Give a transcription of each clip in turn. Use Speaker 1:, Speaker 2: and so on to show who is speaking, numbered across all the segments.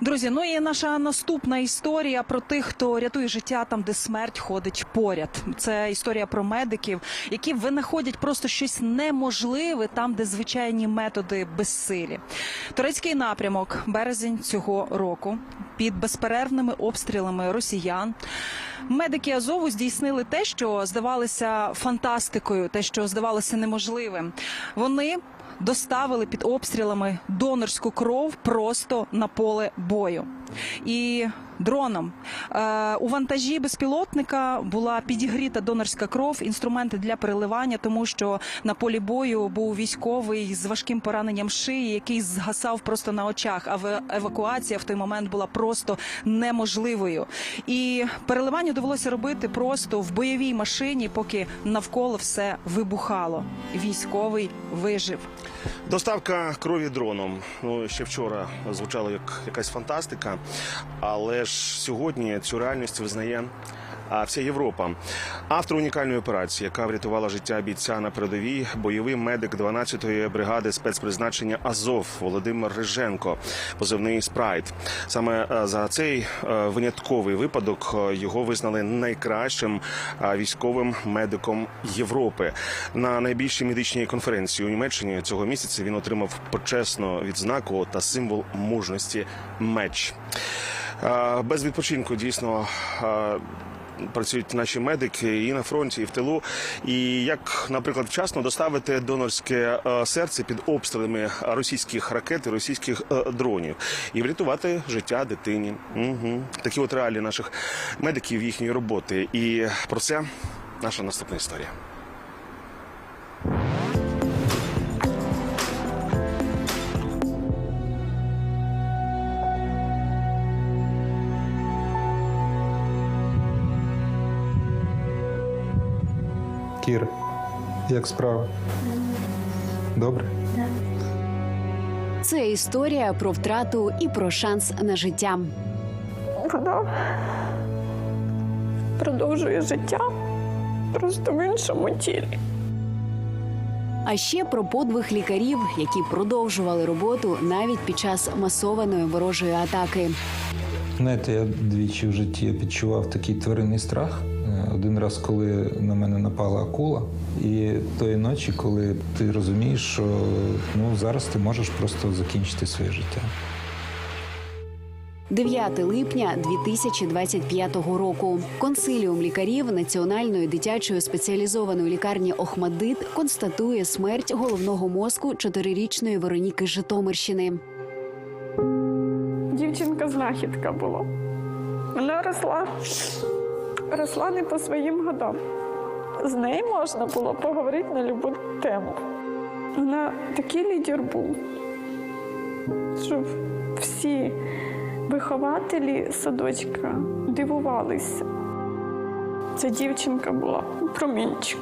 Speaker 1: Друзі, ну і наша наступна історія про тих, хто рятує життя там, де смерть ходить поряд. Це історія про медиків, які винаходять просто щось неможливе там, де звичайні методи безсилі. Турецький напрямок, березень цього року, під безперервними обстрілами росіян. Медики Азову здійснили те, що здавалося фантастикою, те, що здавалося неможливим. Вони доставили під обстрілами донорську кров просто на поле бою. І дроном е, у вантажі безпілотника була підігріта донорська кров, інструменти для переливання, тому що на полі бою був військовий з важким пораненням шиї, який згасав просто на очах. А евакуація в той момент була просто неможливою. І переливання довелося робити просто в бойовій машині, поки навколо все вибухало. Військовий вижив.
Speaker 2: Доставка крові дроном. Ну ще вчора звучало як якась фантастика, але ж сьогодні цю реальність визнає. Вся Європа. Автор унікальної операції, яка врятувала життя бійця на передовій, бойовий медик 12-ї бригади спецпризначення Азов Володимир Риженко, позивний спрайт. Саме е, за цей е, винятковий випадок е, його визнали найкращим військовим медиком Європи. На найбільшій медичній конференції у Німеччині цього місяця він отримав почесну відзнаку та символ мужності меч. Без відпочинку дійсно. Працюють наші медики і на фронті, і в тилу. І як, наприклад, вчасно доставити донорське е, серце під обстрілами російських ракет і російських е, дронів і врятувати життя дитині. Угу. Такі от реалії наших медиків їхньої роботи. І про це наша наступна історія.
Speaker 3: Кір, як справа? Добре?
Speaker 4: Це історія про втрату і про шанс на життя.
Speaker 5: Вона продовжує життя просто в іншому тілі.
Speaker 4: А ще про подвиг лікарів, які продовжували роботу навіть під час масованої ворожої атаки.
Speaker 3: Знаєте, я двічі в житті відчував такий тваринний страх. Один раз, коли на мене напала акула, і тої ночі, коли ти розумієш, що ну зараз ти можеш просто закінчити своє життя.
Speaker 4: 9 липня 2025 року. Консиліум лікарів Національної дитячої спеціалізованої лікарні Охмадит констатує смерть головного мозку чотирирічної Вероніки з Житомирщини.
Speaker 5: Дівчинка знахідка була. Вона росла, росла не по своїм годам. З нею можна було поговорити на будь-яку тему. Вона такий лідер був, що всі вихователі садочка дивувалися. Ця дівчинка була промінчик.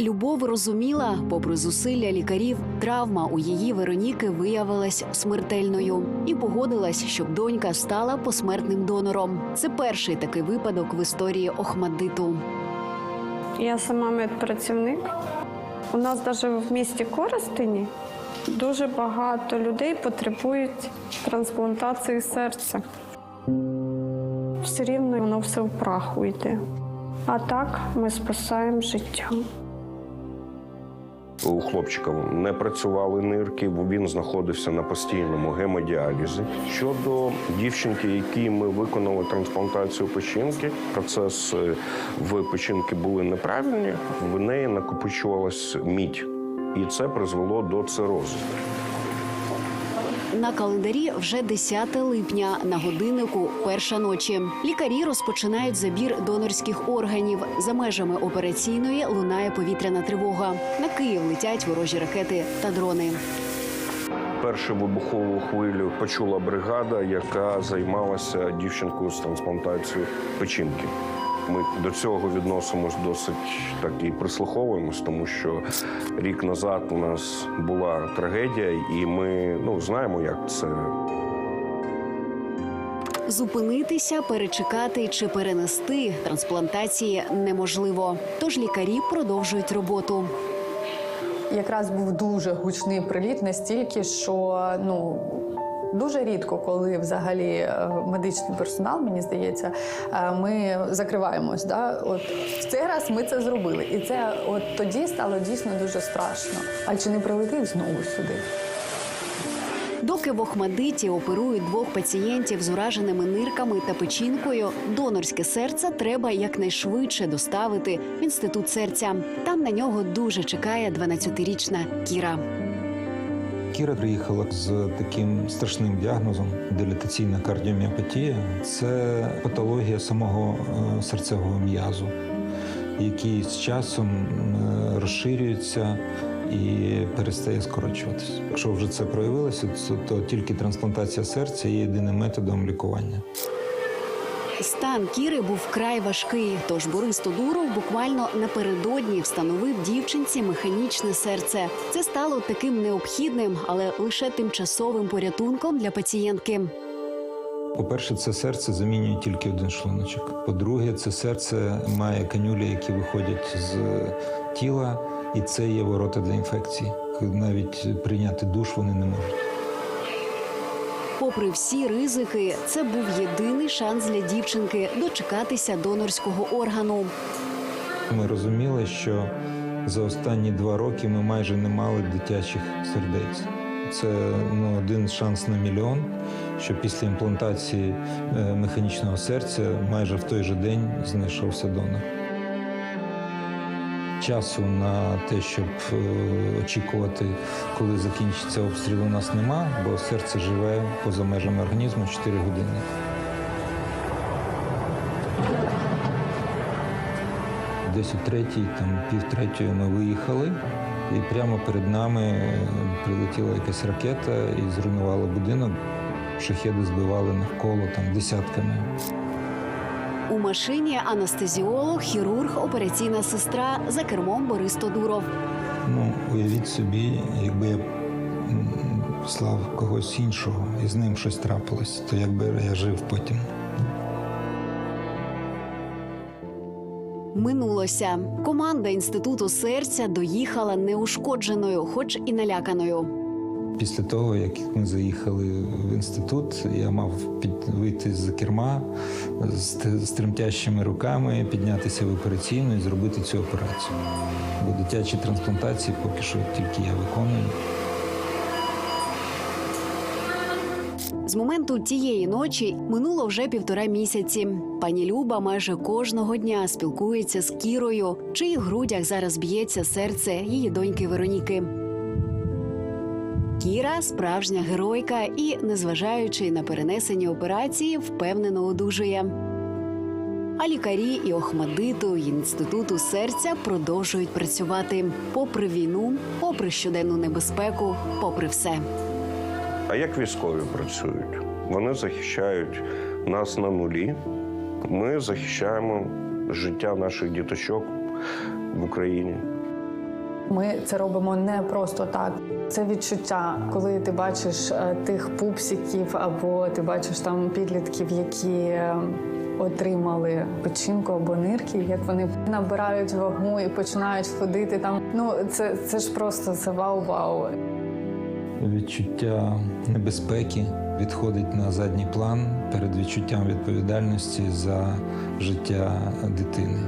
Speaker 4: Любов розуміла, попри зусилля лікарів, травма у її Вероніки виявилась смертельною і погодилась, щоб донька стала посмертним донором. Це перший такий випадок в історії Охмаддиту.
Speaker 5: Я сама медпрацівник. У нас навіть в місті Коростені дуже багато людей потребують трансплантації серця. Все рівно воно все в праху йде. А так ми спасаємо життя.
Speaker 6: У хлопчика не працювали нирки, він знаходився на постійному гемодіалізі. Щодо дівчинки, якій ми виконали трансплантацію печінки, процес е, в печінки були неправильні, в неї накопичувалась мідь, і це призвело до цирозу.
Speaker 4: На календарі вже 10 липня на годиннику перша ночі. Лікарі розпочинають забір донорських органів. За межами операційної лунає повітряна тривога. На Київ летять ворожі ракети та дрони.
Speaker 6: Першу вибухову хвилю почула бригада, яка займалася дівчинкою з трансплантацією печінки. Ми до цього відносимось досить так і прислуховуємось, тому що рік назад у нас була трагедія, і ми ну знаємо, як це
Speaker 4: Зупинитися, перечекати чи перенести трансплантації неможливо. Тож лікарі продовжують роботу.
Speaker 7: Якраз був дуже гучний приліт настільки, що ну. Дуже рідко, коли взагалі е, медичний персонал, мені здається, е, ми закриваємось. Да? От в цей раз ми це зробили, і це от тоді стало дійсно дуже страшно. А чи не прилетить знову сюди?
Speaker 4: Доки в Охмадиті оперують двох пацієнтів з ураженими нирками та печінкою, донорське серце треба якнайшвидше доставити в інститут серця. Там на нього дуже чекає 12-річна Кіра.
Speaker 3: Кіра приїхала з таким страшним діагнозом дилітаційна кардіоміопатія. Це патологія самого е, серцевого м'язу, який з часом е, розширюється і перестає скорочуватися. Якщо вже це проявилося, то, то тільки трансплантація серця є єдиним методом лікування.
Speaker 4: Стан Кіри був вкрай важкий. Тож Борис Тодуров буквально напередодні встановив дівчинці механічне серце. Це стало таким необхідним, але лише тимчасовим порятунком для пацієнтки.
Speaker 3: По-перше, це серце замінює тільки один шлуночок. По-друге, це серце має канюлі, які виходять з тіла, і це є ворота для інфекції. Навіть прийняти душ вони не можуть.
Speaker 4: Попри всі ризики, це був єдиний шанс для дівчинки дочекатися донорського органу.
Speaker 3: Ми розуміли, що за останні два роки ми майже не мали дитячих сердець. Це ну, один шанс на мільйон, що після імплантації е, механічного серця майже в той же день знайшовся донор. Часу на те, щоб е, очікувати, коли закінчиться обстріл, у нас нема, бо серце живе поза межами організму 4 години. Десь о третій, там пів третьої ми виїхали, і прямо перед нами е, прилетіла якась ракета і зруйнувала будинок. Шахеди збивали навколо там десятками.
Speaker 4: У машині анестезіолог, хірург, операційна сестра за кермом Борис Тодуров.
Speaker 3: Ну, уявіть собі, якби я м, послав когось іншого і з ним щось трапилось, то якби я жив потім.
Speaker 4: Минулося. Команда інституту серця доїхала неушкодженою, хоч і наляканою.
Speaker 3: Після того, як ми заїхали в інститут, я мав під... вийти з керма з, тремтящими руками, піднятися в операційну і зробити цю операцію. Бо дитячі трансплантації поки що тільки я виконую.
Speaker 4: З моменту тієї ночі минуло вже півтора місяці. Пані Люба майже кожного дня спілкується з Кірою, в грудях зараз б'ється серце її доньки Вероніки. Кіра справжня геройка і, незважаючи на перенесені операції, впевнено одужує. А лікарі і Охмадиту, і інституту серця продовжують працювати попри війну, попри щоденну небезпеку, попри все.
Speaker 6: А як військові працюють? Вони захищають нас на нулі. Ми захищаємо життя наших діточок в Україні.
Speaker 7: Ми це робимо не просто так. Це відчуття, коли ти бачиш е, тих пупсиків, або ти бачиш там підлітків, які е, отримали печінку або нирки, як вони набирають вагу і починають ходити там. Ну це, це ж просто це вау-вау.
Speaker 3: Відчуття небезпеки відходить на задній план перед відчуттям відповідальності за життя дитини.